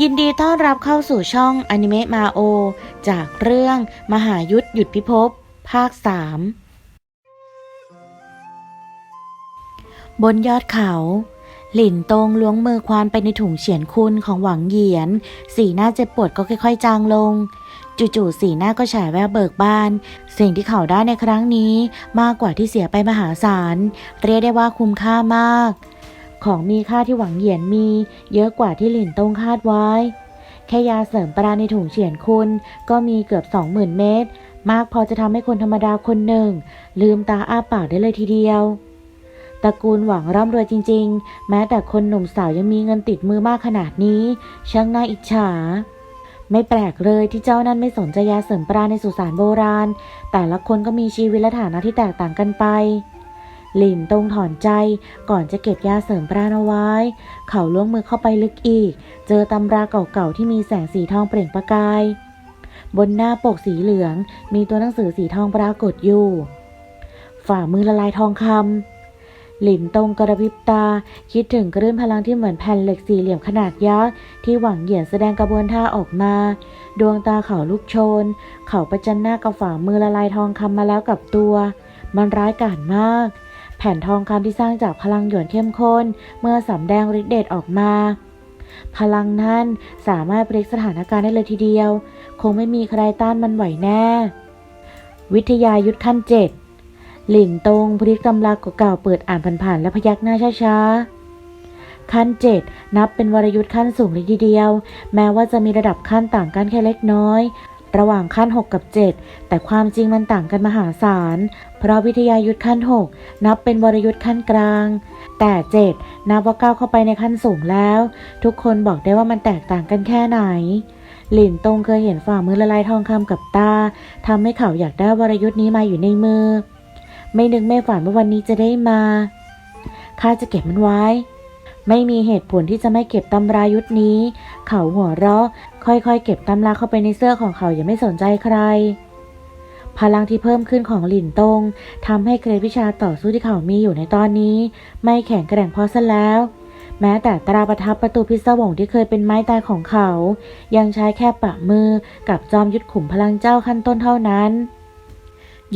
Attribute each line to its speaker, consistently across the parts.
Speaker 1: ยินดีต้อนรับเข้าสู่ช่องอนิเมะมาโอจากเรื่องมหายุทธหยุดพิภพภาค 3 บนยอดเขา หลินตงล้วงมือควานไปในถุงเฉียนคุณของหวังเหยียน สีหน้าเจ็บปวดก็ค่อยๆ จางลง จู่ๆสีหน้าก็ฉายแววเบิกบาน สิ่งที่เขาได้ในครั้งนี้มากกว่าที่เสียไปมหาศาล เรียกได้ว่าคุ้มค่ามาก ของมีค่าที่หวังเหยียนมี เยอะกว่าที่หลินตงคาดไว้ แค่ยาเสริมปราในถุงเฉียนคุณ ก็มีเกือบ 20,000 เม็ดมากพอจะทำให้คนธรรมดาคนหนึ่ง ลืมตาอ้าปากได้เลยทีเดียวตระกูลหวังร่ำรวยจริง ๆ แม้แต่คนหนุ่มสาวยังมีเงินติดมือมากขนาดนี้ ช่างน่าอิจฉา ไม่แปลกเลยที่เจ้านั้นไม่สนใจยาเสริมปราในสุสานโบราณ แต่ละคนก็มีชีวิตและฐานะที่แตกต่างกันไป หลินตรงถอนใจก่อนจะเก็บยาเสริมปราเอาไว้ เขาล้วงมือเข้าไปลึกอีก เจอตำราเก่าๆที่มีแสงสีทองเปล่งประกาย บนหน้าปกสีเหลือง มีตัวหนังสือสีทองปรากฏอยู่ ฝ่ามือละลายทองคำหลินตรงกระพริบตาคิดถึงคลื่นพลังที่เหมือนแผ่นเหล็กสี่เหลี่ยมขนาดยักษ์ที่หวังเหยียนแสดงกระบวนท่าออกมา ดวงตาเขาลุกโชน เขาประจันหน้ากับฝ่ามือละลายทองคำมาแล้วกับตัวมันร้ายกาจมาก แผ่นทองคำที่สร้างจากพลังหยวนเข้มข้น เมื่อสำแดงฤทธิ์เดชออกมา พลังนั้นสามารถพลิกสถานการณ์ได้เลยทีเดียว คงไม่มีใครต้านมันไหวแน่ วิทยายุทธขั้นเจ็ดหลินตงพลิกตำราเก่าเปิดอ่านผ่านๆและพยักหน้าช้าๆ ขั้นเจ็ดนับเป็นวรยุทธ์ขั้นสูงเลยทีเดียว แม้ว่าจะมีระดับขั้นต่างกันแค่เล็กน้อย ระหว่างขั้น 6 กับ 7 แต่ความจริงมันต่างกันมหาศาล เพราะวิทยายุทธขั้น 6 นับเป็นวรยุทธขั้นกลาง แต่ 7 นับว่าก้าวเข้าไปในขั้นสูงแล้ว ทุกคนบอกได้ว่ามันแตกต่างกันแค่ไหน หลินตงเคยเห็นฝ่ามือละลายทองคำกับตาทำให้เขาอยากได้วรยุทธ์นี้มาอยู่ในมือ ไม่นึกไม่ฝันว่าวันนี้จะได้มาข้าจะเก็บมันไว้ ไม่มีเหตุผลที่จะไม่เก็บตำรายุทธนี้ เขาหัวเราะ ค่อยๆ เก็บตำราเข้าไปในเสื้อของเขาอย่างไม่สนใจใคร พลังที่เพิ่มขึ้นของหลินตงทำให้เกรดวิชาต่อสู้ที่เขามีอยู่ในตอนนี้ ไม่แข็งแกร่งพอซะแล้ว แม้แต่ตราประทับประตูพิศวงที่เคยเป็นไม้ตายของเขา ยังใช้แค่ปะมือกับจอมยุทธขุมพลังเจ้าขั้นต้นเท่านั้น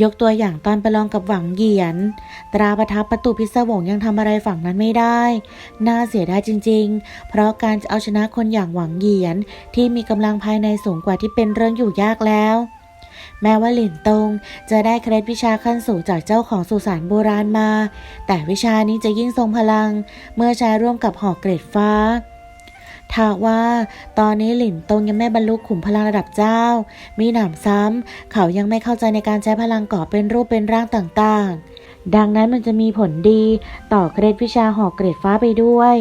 Speaker 1: ยกตัวอย่างตอนไปลองกับหวังเหยียน ตราประทับประตูพิศวงยังทำอะไรฝั่งนั้นไม่ได้ น่าเสียดายจริง ๆ เพราะการจะเอาชนะคนอย่างหวังเหยียนที่มีกำลังภายในสูงกว่าที่เป็นเรื่องอยู่ยากแล้ว แม้ว่าหลินตงจะได้เคล็ดวิชาขั้นสูงจากเจ้าของสุสานโบราณมา แต่วิชานี้จะยิ่งทรงพลัง เมื่อใช้ร่วมกับหอกเกรดฟ้า ถ้าว่าตอนนี้หลินตงยังไม่บรรลุขุมพลังระดับเจ้า มีหนำซ้ำ เขายังไม่เข้าใจในการใช้พลังก่อเป็นรูปเป็นร่างต่างๆ ดังนั้นมันจะมีผลดีต่อเกรดวิชาหอกเกรดฟ้าไปด้วย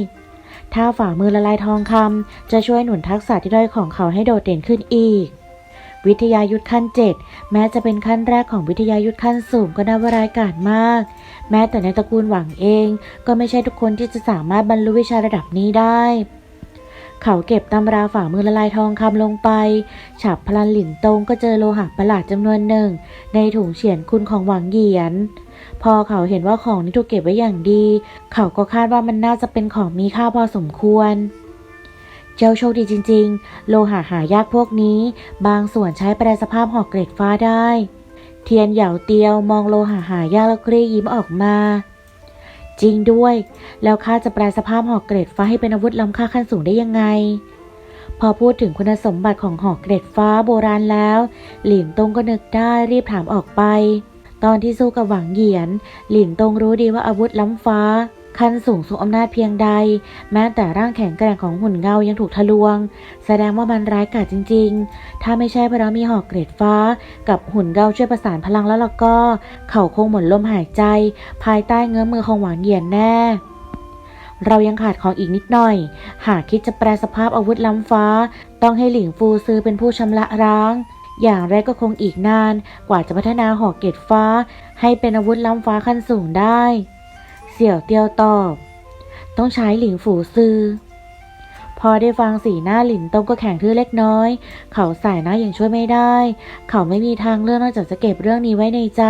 Speaker 1: ถ้าฝ่ามือละลายทองคำจะช่วยหนุนทักษะที่ด้อยของเขาให้โดดเด่นขึ้นอีกวิทยายุทธขั้นเจ็ดแม้จะเป็นขั้นแรกของวิทยายุทธขั้นสูงก็น่าว่ารายกาจมาก แม้แต่ในตระกูลหวังเอง ก็ไม่ใช่ทุกคนที่จะสามารถบรรลุวิชาระดับนี้ได้ เขาเก็บตำราฝ่ามือละลายทองคำลงไป ฉับพลันหลินตงก็เจอโลหะประหลาดจำนวนหนึ่ง ในถุงเฉียนคุณของหวังเหยียน พอเขาเห็นว่าของนี้ถูกเก็บไว้อย่างดี เขาก็คาดว่ามันน่าจะเป็นของมีค่าพอสมควร เจ้าโชคดีจริง ๆ โลหะหายากพวกนี้ บางส่วนใช้แปลสภาพหอกเกรดฟ้าได้ เทียนเหยาเตียวมองโลหะหายากแล้วกรียิ้มออกมา จริงด้วย แล้วข้าจะแปลสภาพหอกเกรดฟ้าให้เป็นอาวุธล้ำค่าขั้นสูงได้ยังไง พอพูดถึงคุณสมบัติของหอกเกรดฟ้าโบราณแล้ว หลินตงก็นึกได้รีบถามออกไป ตอนที่สู้กับหวังเหยียน หลินตงรู้ดีว่าอาวุธล้ำฟ้า ขั้นสูงสูงอำนาจเพียงใด แม้แต่ร่างแข็งแกร่งของหุ่นเงายังถูกทะลวง แสดงว่ามันร้ายกาจจริง ๆ ถ้าไม่ใช่เพราะมีหอกเกรดฟ้า กับหุ่นเงาช่วยประสานพลังแล้วล่ะก็ เขาคงหมดลมหายใจ ภายใต้เงื้อมือของหวานเหยียนแน่เรายังขาดของอีกนิดหน่อย หากคิดจะแปลสภาพอาวุธล้ำฟ้า ต้องให้หลิงฟูซื้อเป็นผู้ชำระร้าง อย่างแรกก็คงอีกนาน กว่าจะพัฒนาหอกเกรดฟ้า ให้เป็นอาวุธล้ำฟ้าขั้นสูงได้ เสี่ยวเตียวตอบ ต้องใช้หลิงฝูซื้อพอได้ฟังสีหน้าหลินตงก็แข็งทื่อเล็กน้อย เขาสายหน้าอย่างช่วยไม่ได้ เขาไม่มีทางเลือกนอกจากจะเก็บเรื่องนี้ไว้ในใจ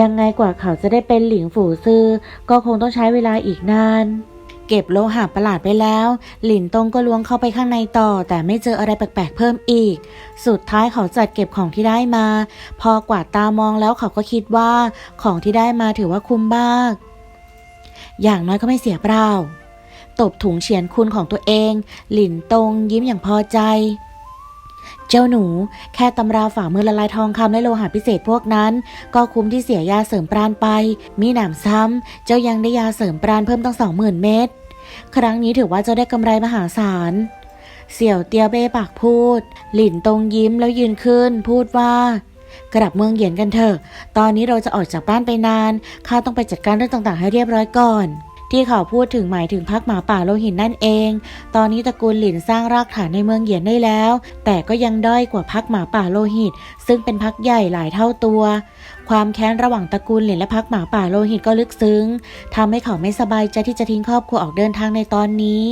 Speaker 1: ยังไงกว่าเขาจะได้เป็นหลิงฝูซื้อก็คงต้องใช้เวลาอีกนานเก็บโลหะประหลาดไปแล้ว หลินตงก็ล้วงเข้าไปข้างในต่อ แต่ไม่เจออะไรแปลกๆเพิ่มอีก สุดท้ายเขาจัดเก็บของที่ได้มา พอกวาดตามองแล้วเขาก็คิดว่าของที่ได้มาถือว่าคุ้มมาก อย่างน้อยก็ไม่เสียเปล่า ตบถุงเฉียนคุณของตัวเอง หลินตรงยิ้มอย่างพอใจ เจ้าหนูแค่ตำราฝ่ามือละลายทองคำและโลหะพิเศษพวกนั้น ก็คุ้มที่เสียยาเสริมปราณไป มีหนำซ้ำเจ้ายังได้ยาเสริมปราณเพิ่มตั้งสองหมื่นเม็ดครั้งนี้ถือว่าเจ้าได้กำไรมหาศาล เสี่ยวเตียเบ้ปากพูด หลินตรงยิ้มแล้วยืนขึ้น พูดว่า กลับเมืองเยียนกันเถอะ ตอนนี้เราจะออกจากบ้านไปนาน ข้าต้องไปจัดการเรื่องต่างๆ ให้เรียบร้อยก่อน ที่เขาพูดถึงหมายถึงพักหมาป่าโลหินนั่นเอง ตอนนี้ตระกูลหลินสร้างรากฐานในเมืองเหยียนได้แล้ว แต่ก็ยังด้อยกว่าพักหมาป่าโลหิต ซึ่งเป็นพักใหญ่หลายเท่าตัว ความแค้นระหว่างตระกูลหลินและพักหมาป่าโลหิตก็ลึกซึ้งทำให้เขาไม่สบายใจที่จะทิ้งครอบครัวออกเดินทางในตอนนี้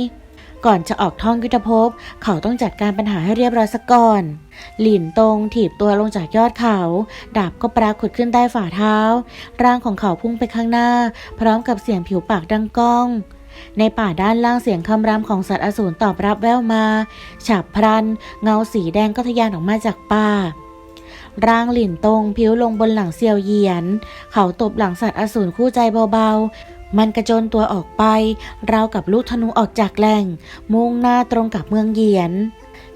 Speaker 1: ก่อนจะออกท่องยุทธภพ เขาต้องจัดการปัญหาให้เรียบร้อยซะก่อน หลินตงถีบตัวลงจากยอดเขา ดาบก็ปรากฏขึ้นใต้ฝ่าเท้า ร่างของเขาพุ่งไปข้างหน้า พร้อมกับเสียงผิวปากดังก้อง ในป่าด้านล่างเสียงคำรามของสัตว์อสูรตอบรับแว่วมา ฉับพลัน เงาสีแดงก็ทะยานออกมาจากป่า ร่างหลินตงพิ้วลงบนหลังเซียวเหยียน เขาตบหลังสัตว์อสูรคู่ใจเบาๆ มันกระโจนตัวออกไป ราวกับลูกธนูออกจากแหล่ง มุ่งหน้าตรงกับเมืองเหยียน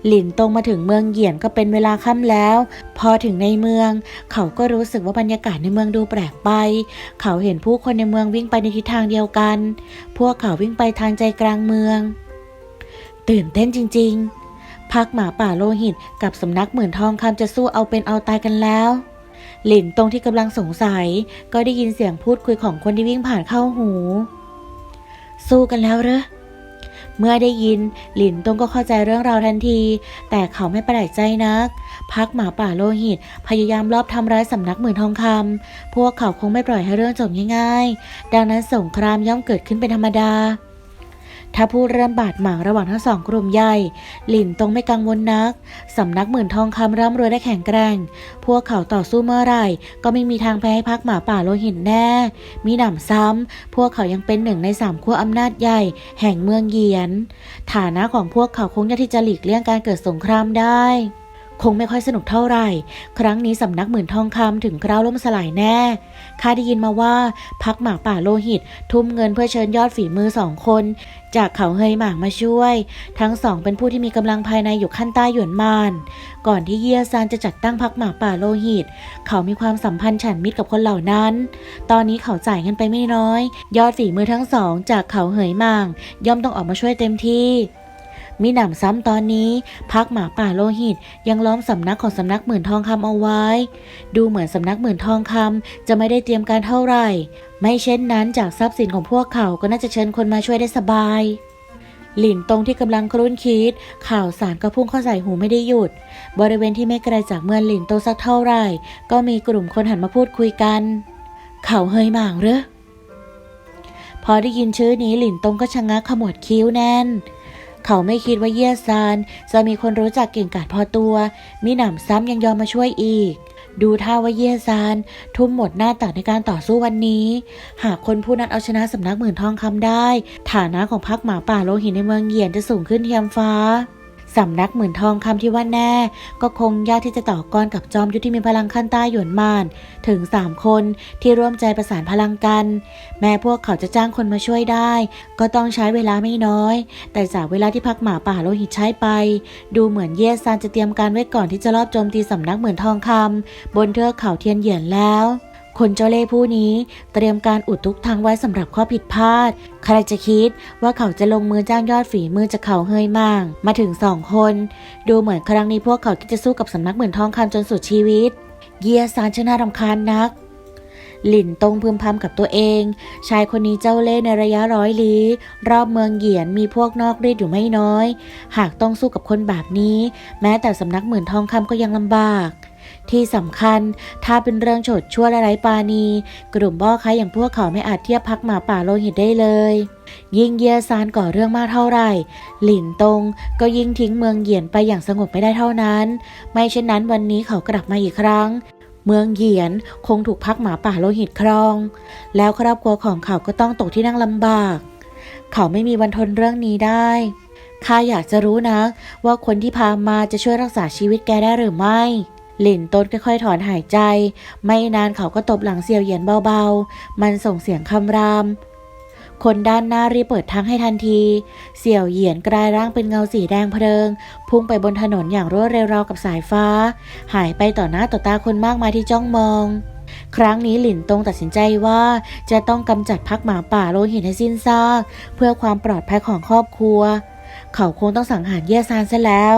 Speaker 1: หลินตรงมาถึงเมืองเหยียนก็เป็นเวลาค่ำแล้ว พอถึงในเมือง เขาก็รู้สึกว่าบรรยากาศในเมืองดูแปลกไป เขาเห็นผู้คนในเมืองวิ่งไปในทิศทางเดียวกัน พวกเขาวิ่งไปทางใจกลางเมือง ตื่นเต้นจริง ๆ พักหมาป่าโลหิตกับสำนักเหมื่นทองคำจะสู้เอาเป็นเอาตายกันแล้ว หลินตรงที่กำลังสงสัย ก็ได้ยินเสียงพูดคุยของคนที่วิ่งผ่านเข้าหู สู้กันแล้วเหรอเมื่อได้ยิน หลินตงก็เข้าใจเรื่องราวทันที แต่เขาไม่ประหลาดใจนัก พักหมาป่าโลหิต พยายามลอบทำร้ายสำนักหมื่นทองคำพวกเขาคงไม่ปล่อยให้เรื่องจบง่ายๆ ดังนั้นสงครามย่อมเกิดขึ้นเป็นธรรมดา ถ้าพูดเริ่มบาดหมางระหว่างทั้งสองกลุ่มใหญ่ หลินตรงไม่กังวลนัก สำนักหมื่นทองคำร่ำรวยได้แข็งแกร่ง พวกเขาต่อสู้เมื่อไหร่ ก็ไม่มีทางแพ้ให้พักหมาป่าโลหิตแน่ มีหนำซ้ำ พวกเขายังเป็นหนึ่งในสามขั้วอำนาจใหญ่ แห่งเมืองเยียน ฐานะของพวกเขาคงยากที่จะหลีกเลี่ยงการเกิดสงครามได้ คงไม่ค่อยสนุกเท่าไหร่ ครั้งนี้สำนักหมื่นทองคำถึงคราวล่มสลายแน่ข้าได้ยินมาว่าพักหมากป่าโลหิต ทุ่มเงินเพื่อเชิญยอดฝีมือสองคน จากเขาเฮยหมางมาช่วย ทั้งสองเป็นผู้ที่มีกำลังภายในอยู่ขั้นใต้หยวนมาน ก่อนที่เยียซานจะจัดตั้งพักหมากป่าโลหิต เขามีความสัมพันธ์ฉันมิตรกับคนเหล่านั้น ตอนนี้เขาจ่ายเงินไปไม่น้อย ยอดฝีมือทั้งสอง จากเขาเหยหมางย่อมต้องออกมาช่วยเต็มที่ มีหนำซ้ำตอนนี้พักหมาป่าโลหิตยังล้อมสำนักของสำนักหมื่นทองคำเอาไว้ ดูเหมือนสำนักหมื่นทองคำจะไม่ได้เตรียมการเท่าไหร่ ไม่เช่นนั้นจากทรัพย์สินของพวกเขาก็น่าจะเชิญคนมาช่วยได้สบายหลินตรงที่กำลังครุ่นคิด ข่าวสารก็พุ่งเข้าใส่หูไม่ได้หยุด บริเวณที่ไม่ไกลจากเมืองหลินโตสักเท่าไหร่ ก็มีกลุ่มคนหันมาพูดคุยกัน เขาเฮยหม่างหรือพอได้ยินชื่อนี้หลินตรงก็ชะงักขมวดคิ้วแน่น เขาไม่คิดว่าเยี่ยซานจะมีคนรู้จักเก่งกาจพอตัว มีหนำซ้ำยังยอมมาช่วยอีก ดูท่าว่าเยี่ยซาน ทุ่มหมดหน้าตักในการต่อสู้วันนี้ หากคนผู้นั้นเอาชนะสำนักหมื่นทองคำได้ ฐานะของพรรคหมาป่าโลหิตในเมืองเหยียนจะสูงขึ้นเทียมฟ้า สำนักหมื่นทองคำที่ว่าแน่ ก็คงยากที่จะต่อกรกับจอมยุทธที่มีพลังขั้นใต้หยวนมาน ถึงสามคนที่ร่วมใจประสานพลังกัน แม้พวกเขาจะจ้างคนมาช่วยได้ ก็ต้องใช้เวลาไม่น้อย แต่จากเวลาที่พักหมาป่าโลหิตใช้ไป ดูเหมือนเยซานจะเตรียมการไว้ก่อนที่จะรอบโจมตีสำนักเหมือนทองคำบนเทือกเขาเทียนเหยียนแล้ว คนเจ้าเล่ห์ผู้นี้เตรียมการอุดทุกทางไว้สำหรับข้อผิดพลาด ใครจะคิดว่าเขาจะลงมือจ้างยอดฝีมือจากเขาเฮยมั่งมาถึงสองคน ดูเหมือนครั้งนี้พวกเขาคิดจะสู้กับสำนักเหมือนทองคำจนสุดชีวิต เยียซานชนะรำคาญนัก หลินตรงพึมพำกับตัวเอง ชายคนนี้เจ้าเล่ห์ในระยะร้อยลี้รอบเมืองเหยียนมีพวกนอกรีดอยู่ไม่น้อย หากต้องสู้กับคนแบบนี้ แม้แต่สำนักเหมื่นทองคำก็ยังลำบาก ที่สำคัญ ถ้าเป็นเรื่องโฉดชั่วและไร้ปาณี กลุ่มบ้อค้าอย่างพวกเขาไม่อาจเทียบพักหมาป่าโลหิตได้เลย ยิ่งเยียซานก่อเรื่องมากเท่าไหร่ หลินตงก็ยิ่งทิ้งเมืองเหยียนไปอย่างสงบไม่ได้เท่านั้น ไม่เช่นนั้นวันนี้เขากลับมาอีกครั้งเมืองเหยียนคงถูกพักหมาป่าโลหิตครอง แล้วครอบครัวของเขาก็ต้องตกที่นั่งลำบาก เขาไม่มีวันทนเรื่องนี้ได้ ข้าอยากจะรู้นะ ว่าคนที่พามาจะช่วยรักษาชีวิตแกได้หรือไม่ หลินต้นค่อยๆถอนหายใจ ไม่นานเขาก็ตบหลังเสี่ยวเหยียนเบาๆ มันส่งเสียงคำราม คนด้านหน้ารีบเปิดทางให้ทันที เสี่ยวเหยียนกลายร่างเป็นเงาสีแดงเพลิง พุ่งไปบนถนนอย่างรวดเร็วราวกับสายฟ้า หายไปต่อหน้าต่อตาคนมากมายที่จ้องมองครั้งนี้หลินตงตัดสินใจว่าจะต้องกำจัดพักหมาป่าโลหิตให้สิ้นซาก เพื่อความปลอดภัยของครอบครัว เขาคงต้องสังหารเย่ซานซะแล้ว